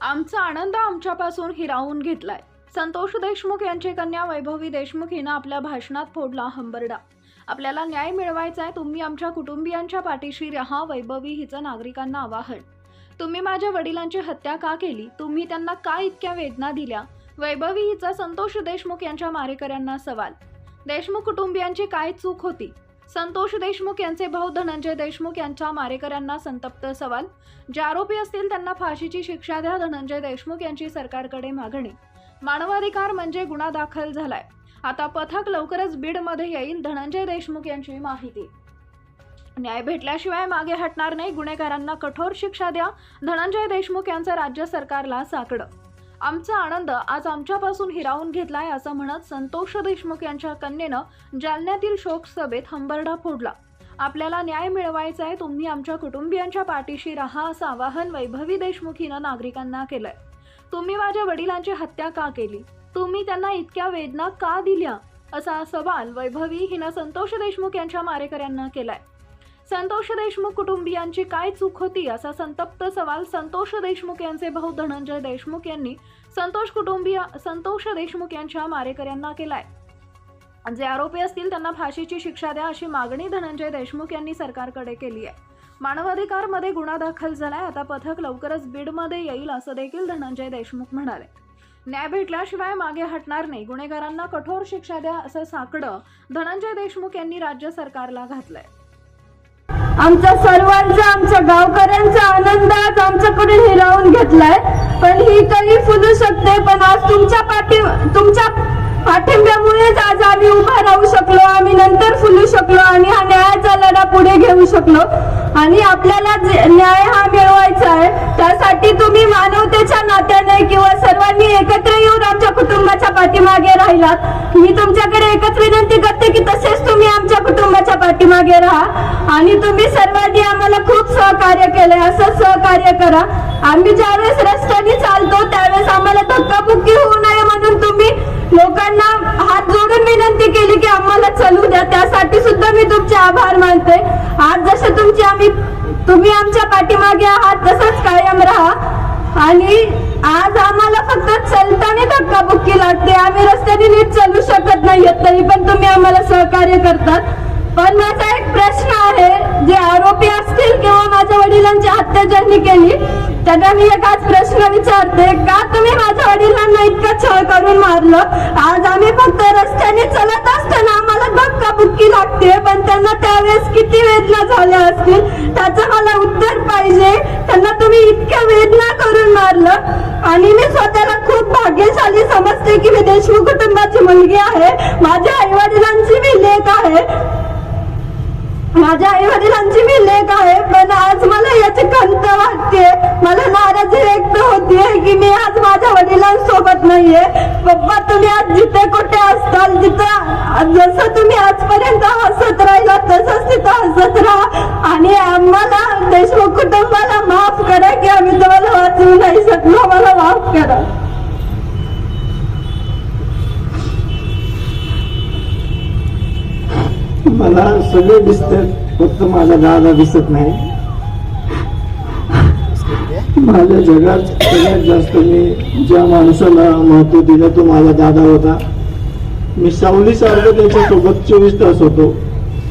आमचा आनंद आमच्यापासून हिरावून घेतलाय. संतोष देशमुख यांची कन्या वैभवी देशमुख हिनं आपल्या भाषणात फोडला हंबरडा. आपल्याला न्याय मिळवायचा आहे तुम्ही आमच्या कुटुंबियांच्या पाठीशी राहा वैभवी हिचं नागरिकांना आवाहन. तुम्ही माझ्या वडिलांची हत्या का केली? तुम्ही त्यांना का इतक्या वेदना दिल्या? वैभवी हिचा संतोष देशमुख यांच्या मारेकऱ्यांना सवाल. देशमुख कुटुंबियांची काय चूक होती? संतोष देशमुख यांचे भाऊ धनंजय देशमुख यांच्या मारेकऱ्यांना संतप्त सवाल. जे आरोपी असतील त्यांना फाशीची शिक्षा द्या धनंजय देशमुख यांची सरकारकडे मागणी. मानवाधिकार म्हणजे गुन्हा दाखल झालाय. आता पथक लवकरच बीडमध्ये येईल धनंजय देशमुख यांची माहिती. न्याय भेटल्याशिवाय मागे हटणार नाही गुन्हेगारांना कठोर शिक्षा द्या धनंजय देशमुख यांचं राज्य सरकारला साकडं. आमचा आनंद आज आमच्यापासून हिरावून घेतलाय असं म्हणत संतोष देशमुख यांच्या कन्येनं जालन्यातील शोक सभेत हंबरडा फोडला. आपल्याला न्याय मिळवायचा आहे तुम्ही आमच्या कुटुंबियांच्या पाठीशी राहा असं आवाहन वैभवी देशमुखीनं नागरिकांना केलंय. तुम्ही माझ्या वडिलांची हत्या का केली? तुम्ही त्यांना इतक्या वेदना का दिल्या? असा सवाल वैभवी हिनं संतोष देशमुख यांच्या मारेकऱ्यांना केलाय. संतोष देशमुख कुटुंबियांची काय चूक होती असा संतप्त सवाल संतोष देशमुख यांचे भाऊ धनंजय देशमुख यांनी संतोष कुटुंबीय संतोष देशमुख यांच्या मारेकऱ्यांना केलाय. जे आरोपी असतील त्यांना फाशीची शिक्षा द्या अशी मागणी धनंजय देशमुख यांनी सरकारकडे केली आहे. मानवाधिकारमध्ये गुन्हा दाखल झालाय आता पथक लवकरच बीडमध्ये येईल असं देखील धनंजय देशमुख म्हणाले. न्याय भेटल्याशिवाय मागे हटणार नाही गुन्हेगारांना कठोर शिक्षा द्या असं साकडं धनंजय देशमुख यांनी राज्य सरकारला घातलंय. आमचा सर्वांचा आमच्या गावकऱ्यांचा आनंद आज आमच्याकडून हिरावून घेतलाय. पण ही कळी फुलू शकते पण आज तुमच्या पाठी तुमच्या पाठिंब्यामुळेच आज आम्ही उभा राहू शकलो आम्ही नंतर फुलू शकलो आणि हा न्यायाचा लढा पुढे घेऊ शकलो. आणि आपल्याला न्याय हा मिळवायचा आहे त्यासाठी तुम्ही मानवतेच्या नात्याने किंवा सर्वांनी एकत्र येऊन आमच्या कुटुंबाच्या पाठीमागे राहिलात मी तुमच्याकडे एकच विनंती करते की तसेच तुम्ही आमच्या कुटुंबाच्या पाठीमागे राहा. आणि तुम्ही सर्वांनी आम्हाला खूप सहकार्य केले असं सहकार्य करा. आम्ही ज्यावेळेस रस्त्याने चालतो त्यावेळेस आम्हाला धक्काबुक्की होऊ नये म्हणून लोकांना हात जोडून विनंती केली की आम्हाला चलू द्या. त्यासाठी सुद्धा मी तुमचे आभार मानते. आज जसे तुमची आम्ही तुम्ही आमच्या पाठीमागे आहात तसंच कायम राहा. आणि आज आम्हाला फक्त चलताना धक्काबुक्की लागते. आम्ही रस्त्याने नीट चालू शकत नाही तरी पण तुम्ही आम्हाला सहकार्य करतात. पण माझा एक प्रश्न आहे जे आरोपी असतील किंवा माझ्या वडिलांची हत्या ज्यांनी केली त्यांना मी एकाच प्रश्न विचारते का तुम्ही माझ्या वडिलांना इतकं छळ करून मारलं? आज आम्ही फक्त रस्त्याने चलत असताना आम्हाला धक्काबुक्की लागते पण त्यांना त्यावेळेस किती वेदना झाल्या असतील त्याचं मला उत्तर पाहिजे. त्यांना तुम्ही इतक्या वेदना करून मारलं. आणि मी स्वतःला खूप भाग्यशाली समजते की मी देशमुख कुटुंबाची मुलगी आहे. माझ्या आई वडिलांची मी लेख आहे. माझ्या आई वडिलांची मी लेख आहे पण आज मला याची खंत वाटते. मला नाराजी व्यक्त होतीये की मी आज माझ्या वडिलांसोबत नाहीये. पप्पा तुम्ही आज जिथे कुठे असताल जिथं जसं तुम्ही आजपर्यंत हसत राहिला तसंच तिथं हसत राहा. आणि आम्हाला देशमुख कुटुंबाला माफ करा की आम्ही तुम्हाला वाचवू नाही शकलो मला माफ करा मला तर फक्त माझा दादा दिसत नाही. माझ्या जगात सगळ्यात जास्त मी ज्या माणसाला महत्त्व दिलं तो माझा दादा होता. मी सावलीसारखं त्याच्यासोबत चोवीस तास होतो.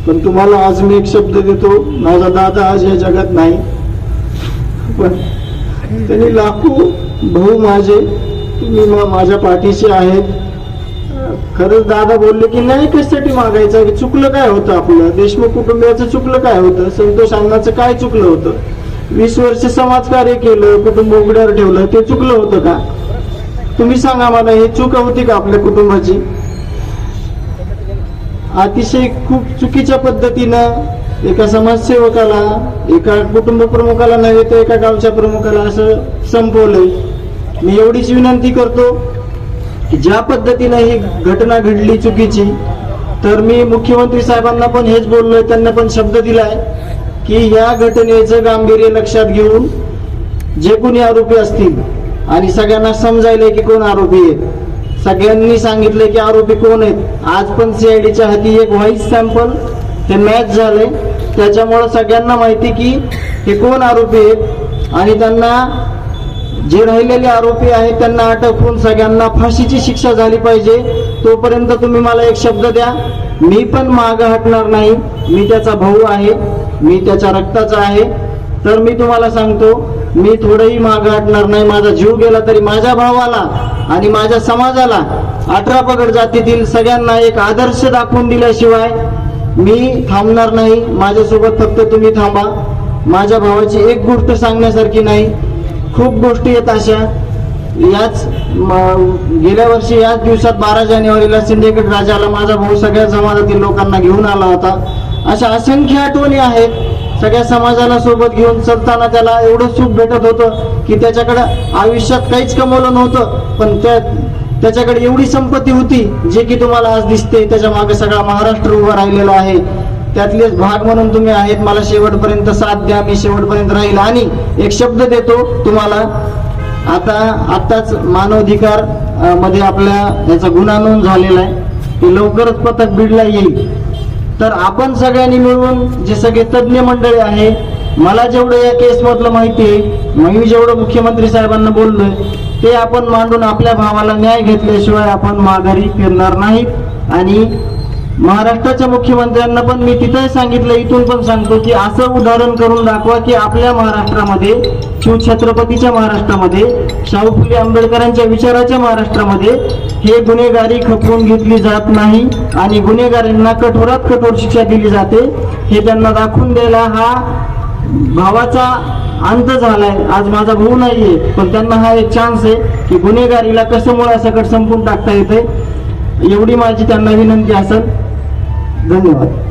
पण तुम्हाला आज मी एक शब्द देतो माझा दादा आज या जगात नाही. पण त्यांनी लाखो भाऊ माझे तुम्ही माझ्या पाठीशी आहेत. खरंच दादा बोलले की नाही कशासाठी मागायचं? की चुकलं काय होतं आपलं? देशमुख कुटुंबियाचं चुकलं काय होतं? संतोष अण्णाचं काय चुकलं होतं? वीस वर्ष समाजकार्य केलं कुटुंब उघड्यावर ठेवलं ते चुकलं होतं का? तुम्ही सांगा मला हे चूक होती का आपल्या कुटुंबाची? अतिशय खूप चुकीच्या पद्धतीनं एका समाजसेवकाला एका कुटुंब प्रमुखाला नव्हे तर एका गावच्या प्रमुखाला असं संपवलंय. मी एवढीच विनंती करतो. की ज्या पद्धतीनं ही घटना घडली चुकीची तर मी मुख्यमंत्री साहेबांना पण हेच बोललोय त्यांना पण शब्द दिलाय की या घटनेचं गांभीर्य लक्षात घेऊन जे कोणी आरोपी असतील आणि सगळ्यांना समजायलंय की कोण आरोपी आहेत सगळ्यांनी सांगितलंय की आरोपी कोण आहेत. आज पण सीआयडीच्या हाती एक व्हॉइस सॅम्पल हे मॅच झाले त्याच्यामुळं सगळ्यांना माहिती की हे कोण आरोपी आहेत आणि त्यांना जे राहिलेले आरोपी आहेत त्यांना अटक होऊन सगळ्यांना फाशीची शिक्षा झाली पाहिजे. तोपर्यंत तुम्ही मला एक शब्द द्या. मी पण माग हटणार नाही. मी त्याचा भाऊ आहे. मी त्याच्या रक्ताचा आहे. तर मी तुम्हाला सांगतो मी थोडंही माग हटणार नाही. माझा जीव गेला तरी माझ्या भावाला आणि माझ्या समाजाला अठरा पगड जातीतील सगळ्यांना एक आदर्श दाखवून दिल्याशिवाय मी थांबणार नाही. माझ्यासोबत फक्त तुम्ही थांबा. माझ्या भावाची एक गोष्ट सांगण्यासारखी नाही. खूप गोष्टी आहेत अशा. याच म- गेल्या वर्षी याच दिवसात बारा जानेवारीला सिंडिकेट राजाला माझा भाऊ सगळ्या समाजातील लोकांना घेऊन आला होता. अशा असंख्य आठवणी आहेत. सगळ्या समाजाला सोबत घेऊन चलताना त्याला एवढं सुख भेटत होतं की त्याच्याकडं आयुष्यात काहीच कमवलं नव्हतं. पण त्या त्याच्याकडे एवढी संपत्ती होती जे की तुम्हाला आज दिसते. त्याच्यामागे सगळा महाराष्ट्र उभा राहिलेला आहे. त्यातलेच भाग म्हणून तुम्ही आहेत. मला शेवटपर्यंत साथ द्या मी शेवटपर्यंत राहील. आणि एक शब्द देतो तुम्हाला. आता आत्ताच मानवाधिकारमध्ये आपल्या याचा गुन्हा नोंद झालेला आहे. ते लवकरच पथक बिडला येईल. तर आपण सगळ्यांनी मिळून जे सगळे तज्ज्ञ मंडळी आहे मला जेवढं या केस मधलं माहिती आहे मी जेवढं मुख्यमंत्री साहेबांना बोललोय ते आपण मांडून आपल्या भावाला न्याय घेतल्याशिवाय आपण माघारी फिरणार नाहीत. आणि महाराष्ट्राच्या मुख्यमंत्र्यांना पण मी तिथं सांगितलं इथून पण सांगतो की असं उदाहरण करून दाखवा की आपल्या महाराष्ट्रामध्ये शिवछत्रपतीच्या महाराष्ट्रामध्ये शाहू फुले आंबेडकरांच्या विचाराच्या महाराष्ट्रामध्ये हे गुन्हेगारी खपवून घेतली जात नाही आणि गुन्हेगारांना कठोरात कठोर शिक्षा दिली जाते. हे त्यांना दाखवून द्यायला हा भावाचा अंत झालाय. आज माझा भाऊ नाहीये पण त्यांना हा एक चान्स आहे की गुन्हेगारीला कसं मुळासकट संपून टाकता येते एवढी माझी त्यांना विनंती असेल. धन्यवाद